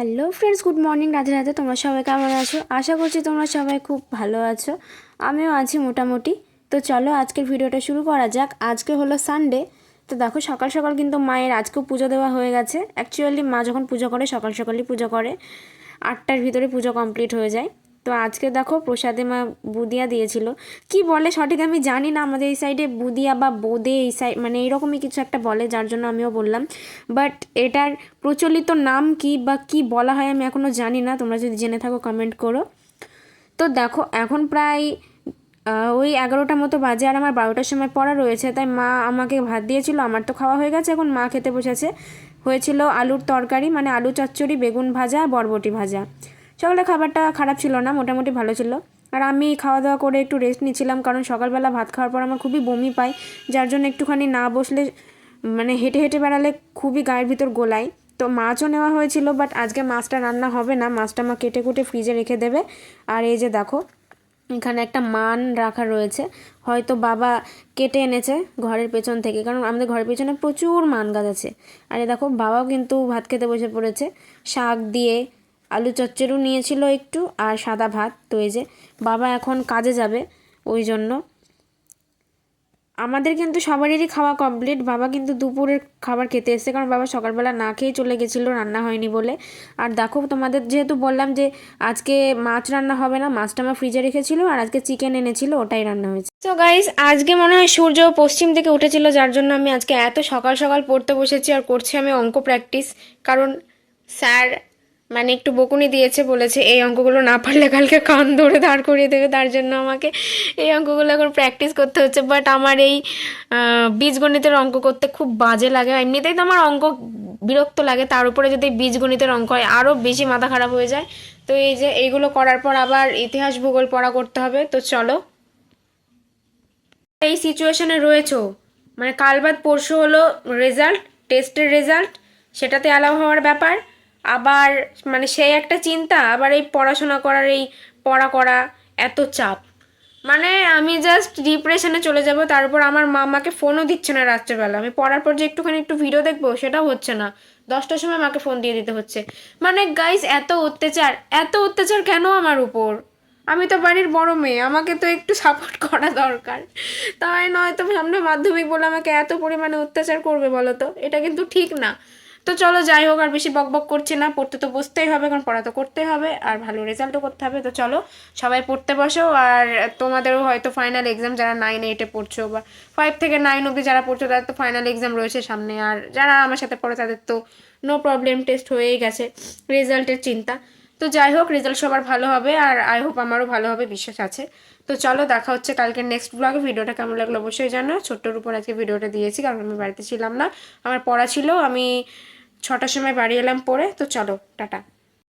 Hello friends good morning Radhe Radhe, তোমরা সবাই কেমন আছো? আশা করছি তোমরা সবাই খুব ভালো আছো। আমিও আছি মোটামুটি। তো চলো আজকের ভিডিওটা শুরু করা যাক। আজকে হলো সানডে তো দেখো, সকাল সকাল কিন্তু মায়ের আজকেও পুজো দেওয়া হয়ে গেছে। অ্যাকচুয়ালি মা যখন পুজো করে, সকাল সকালই পুজো করে। আটটার ভিতরে পুজো কমপ্লিট হয়ে যায়। তো আজকে দেখো প্রসাদে মা বুদিয়া দিয়েছিল। কি বলে সঠিক আমি জানি না, আমাদের এই সাইডে বুদিয়া বা বোদে এই সাইড মানে এইরকমই কিছু একটা বলে, যার জন্য আমিও বললাম। বাট এটার প্রচলিত নাম কি বা কি বলা হয় আমি এখনও জানি না, তোমরা যদি জেনে থাকো কমেন্ট করো। তো দেখো এখন প্রায় ওই এগারোটার মতো বাজে আর আমার বারোটার সময় পড়া রয়েছে, তাই মা আমাকে ভাত দিয়েছিল, আমার তো খাওয়া হয়ে গেছে, এখন মা খেতে বসেছে। হয়েছিল আলুর তরকারি মানে আলু চচ্চড়ি, বেগুন ভাজা, বরবটি ভাজা। সকালে খাবারটা খারাপ ছিল না, মোটামুটি ভালো ছিল। আর আমি খাওয়া দাওয়া করে একটু রেস্ট নিচ্ছিলাম, কারণ সকালবেলা ভাত খাওয়ার পর আমার খুবই বমি পায় যার জন্য একটুখানি না বসলে মানে হেঁটে হেঁটে বেড়ালে খুবই গায়ের ভিতর গোলায়। তো মাছও নেওয়া হয়েছিল বাট আজকে মাছটা রান্না হবে না, মাছটা মা কেটে কুটে ফ্রিজে রেখে দেবে। আর এই যে দেখো, এখানে একটা মান রাখা রয়েছে, হয়তো বাবা কেটে এনেছে ঘরের পেছন থেকে, কারণ আমাদের ঘরের পেছনে প্রচুর মান গাছ আছে। আর এ দেখো, বাবাও কিন্তু ভাত খেতে বসে পড়েছে, শাক দিয়ে আলু চচ্চড়িও নিয়েছিল একটু আর সাদা ভাত। তো এই যে বাবা এখন কাজে যাবে, ওই জন্য। আমাদের কিন্তু সবারই খাওয়া কমপ্লিট বাবা কিন্তু দুপুরের খাবার খেতে এসেছে, কারণ বাবা সকালবেলা না খেয়ে চলে গেছিল, রান্না হয়নি বলে। আর দেখো, তোমাদের যেহেতু বললাম যে আজকে মাছ রান্না হবে না, মাছটা আমার ফ্রিজে রেখেছিল আর আজকে চিকেন এনেছিল, ওটাই রান্না হয়েছে। তো গাইস আজকে মনে হয় সূর্য পশ্চিম থেকে উঠেছিল, যার জন্য আমি আজকে এত সকাল সকাল পড়তে বসেছি আর করছি আমি অঙ্ক প্র্যাকটিস কারণ স্যার মানে একটু বকুনি দিয়েছে, বলেছে, এই অঙ্কগুলো না পারলে কালকে কান ধরে দাঁড় করিয়ে দেবে, তার জন্য আমাকে এই অঙ্কগুলো এখন প্র্যাকটিস করতে হচ্ছে। বাট আমার এই বীজগণিতের অঙ্ক করতে খুব বাজে লাগে। এমনিতেই তো আমার অঙ্ক বিরক্ত লাগে, তার উপরে যদি বীজগণিতের অঙ্ক হয় আরও বেশি মাথা খারাপ হয়ে যায়। তো এই যে, এইগুলো করার পর আবার ইতিহাস ভূগোল পড়া করতে হবে। তো চলো। এই সিচুয়েশনে রয়েছো। মানে কাল বাদ, পরশু হলো রেজাল্ট টেস্টের রেজাল্ট সেটাতে অ্যালাউ হওয়ার ব্যাপার। আবার মানে সেই একটা চিন্তা, আবার এই পড়াশোনা করার এই পড়া করা এত চাপ। মানে আমি জাস্ট ডিপ্রেশনে চলে যাব, তারপর আমার মা আমাকে ফোনও দিচ্ছে না রাত্রেবেলা। আমি পড়ার পর যে একটুখানি একটু ভিডিও দেখব, সেটাও হচ্ছে না। দশটার সময় মাকে ফোন দিয়ে দিতে হচ্ছে। মানে গাইস এত অত্যাচার এত অত্যাচার কেন আমার উপর? আমি তো বাড়ির বড় মেয়ে, আমাকে তো একটু সাপোর্ট করা দরকার। তাই নয় তো সামনে মাধ্যমিক বলে আমাকে এত পরিমাণে অত্যাচার করবে বলো তো? এটা কিন্তু ঠিক না। তো চলো যাই হোক, আর বেশি বক বক করছে না। পড়তে তো বসতেই হবে, কারণ পড়া তো করতে হবে, আর ভালো রেজাল্টও করতে হবে। তো চলো সবাই পড়তে বসো, আর তোমাদেরও হয়তো ফাইনাল এক্সাম যারা নাইন এইটে পড়ছো বা ফাইভ থেকে নাইন অবধি যারা পড়ছো, তাদের তো ফাইনাল এক্সাম রয়েছে সামনে। আর যারা আমার সাথে পড়ে, তাদের তো নো প্রবলেম টেস্ট হয়েই গেছে। রেজাল্টের চিন্তা। তো যাই হোক রেজাল্ট সবার ভালো হবে আর আই হোপ আমারও ভালো হবে, বিশ্বাস আছে। তো চলো, দেখা হচ্ছে কালকের নেক্সট ব্লগে ভিডিওটা কেমন লাগল অবশ্যই জানো। ছোট্টর উপর আজকে ভিডিওটা দিয়েছি, কারণ আমি বাড়িতে ছিলাম না। আমার পড়া ছিল, আমি ছটার সময় বাড়ি এলাম পরে তো চলো, টাটা।